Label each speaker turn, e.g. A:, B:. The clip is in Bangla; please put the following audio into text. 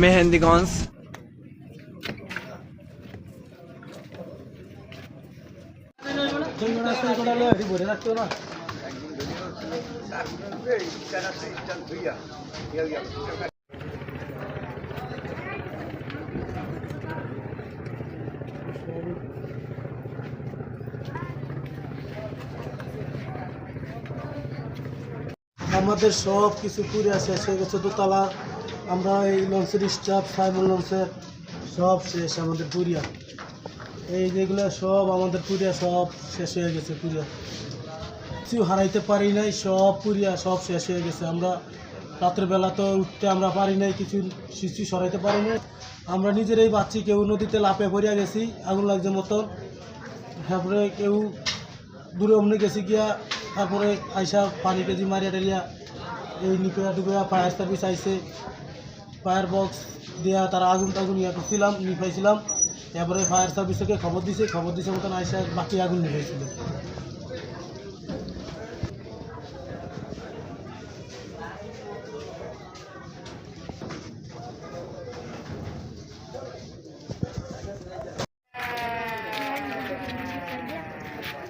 A: মেহেন্দিগঞ্জ
B: আমাদের সব কিছু পুরে শেষ হয়ে গেছে দোতলা। আমরা এই লঞ্চের স্টাফ, সাইমন লঞ্চের সব শেষ আমাদের পুরিয়া এই যেগুলো সব আমাদের পুরিয়া সব শেষ হয়ে গেছে পুরিয়া কিছু হারাইতে পারি নাই, সব পুরিয়া সব শেষ হয়ে গেছে। আমরা রাতের বেলা তো উঠতে আমরা পারি নাই, কিছু শিশু সরাইতে পারি নাই। আমরা নিজেরাই বাচ্চি কেউ নদীতে লাপে পড়িয়া গেছি, আগুন লাগছে মতন। তারপরে কেউ দূরে অমনি গেছি গিয়া, তারপরে আইসা পানি কেজি মারিয়া টারিয়া এই নিপেয়া টুপেয়া ফায়ার সার্ভিস আইসে ফায়ার বক্স দেওয়া তারা আগুন টাগুন ইয়া করছিলাম নিভাইছিলাম তারপরে ফায়ার সার্ভিসকে খবর দিছে খবর দিছে মতন আইসা বাকি আগুন নিভাইছিল